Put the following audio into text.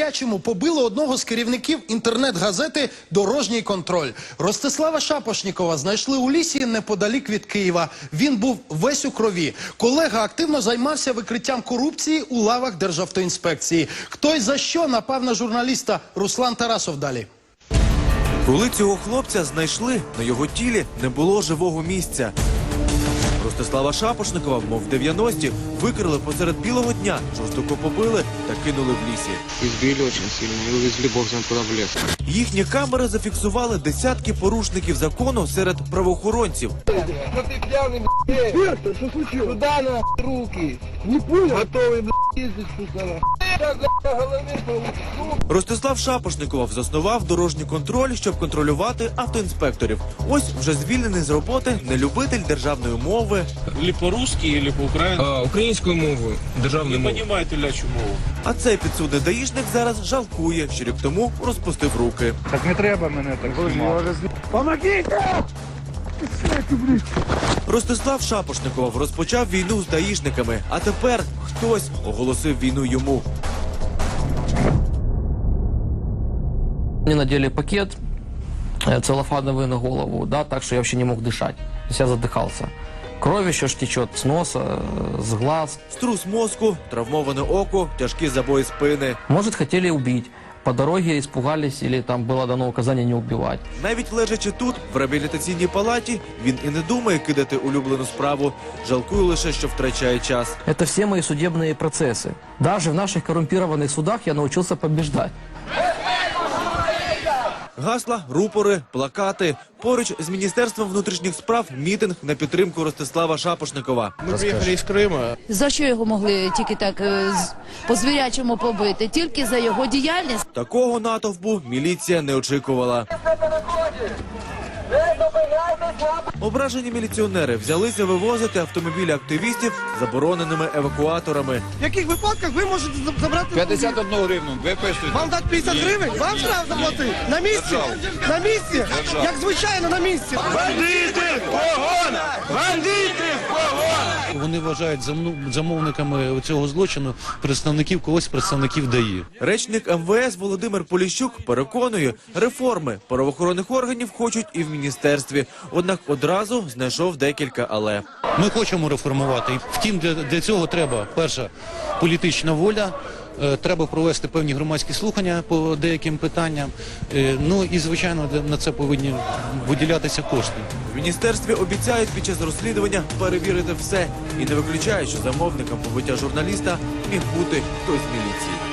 звірячому побили одного з керівників інтернет-газети Дорожній контроль. Ростислава Шапошнікова знайшли у лісі неподалік від Києва. Він був весь у крові. Колега активно займався викриттям корупції у лавах Державтоінспекції. Хто й за що напав на журналіста Руслан Тарасов далі. Коли цього хлопця знайшли, на його тілі не було живого місця. Ростислава Шапошникова, мов в 90-ті, викрили посеред білого дня, жорстоко побили та кинули в лісі. Избили очень сильно и увезли бог знает куда в лес. Їхні камери зафіксували десятки порушників закону серед правоохоронців. Что ты пьяный, блядь? что случилось? Куда на руки? Не понял. Готовый, блядь, ездить, сука, Ростислав Шапошников заснував дорожній контроль, щоб контролювати автоінспекторів. Ось вже звільнений з роботи нелюбитель державної мови. Или по-русски, или. А, українською мовою, державною Не мовою. понимаете лячу мову. А цей підсудний даїшник зараз жалкує, що рік тому розпустив руки. Так не треба мене так знімати. Ростислав Шапошников розпочав війну з даїшниками, а тепер хтось оголосив війну йому. Мне надели пакет э, целлофановый на голову, да, так что я вообще не мог дышать. То есть я задыхался. Кровь еще ж течет с носа, э, с глаз. Струс мозку, травмоване око, тяжкі забої спини. Может, хотели убить. По дороге испугались или там было дано указание не убивать. Навіть лежачи тут, в реабілітаційній палаті, він і не думає кидати улюблену справу. Жалкує лише, що втрачає час. Это все мои судебные процессы. Даже в наших коррумпированных судах я научился побеждать. Гасла, рупори, плакати. Поруч з міністерством внутрішніх справ мітинг на підтримку Ростислава Шапошникова. Мы приехали из Крыма. За що його могли тільки так е, з- по-звірячому побити? Тільки за його діяльність. Такого натовпу міліція не очікувала. Ображені міліціонери взялися вивозити автомобілі активістів забороненими евакуаторами. В яких випадках ви можете забрати? 51 гривну, виписуйте. Вам дати 50 гривень? Вам штраф заплатити? На місці? На місці? Як звичайно, на місці. Вони вважають замовниками цього злочину представників когось представників ДАІ. Речник МВС Володимир Поліщук переконує, реформи правоохоронних органів хочуть і в міністерстві. Однак одразу знайшов декілька але. Ми хочемо реформувати. Втім, для, для цього треба перша політична воля. Е, Треба провести певні громадські слухання по деяким питанням. Е, Ну і звичайно на це повинні виділятися кошти. В міністерстві обіцяють під час розслідування перевірити все і не виключають, що замовником побиття журналіста міг бути хтось з міліції.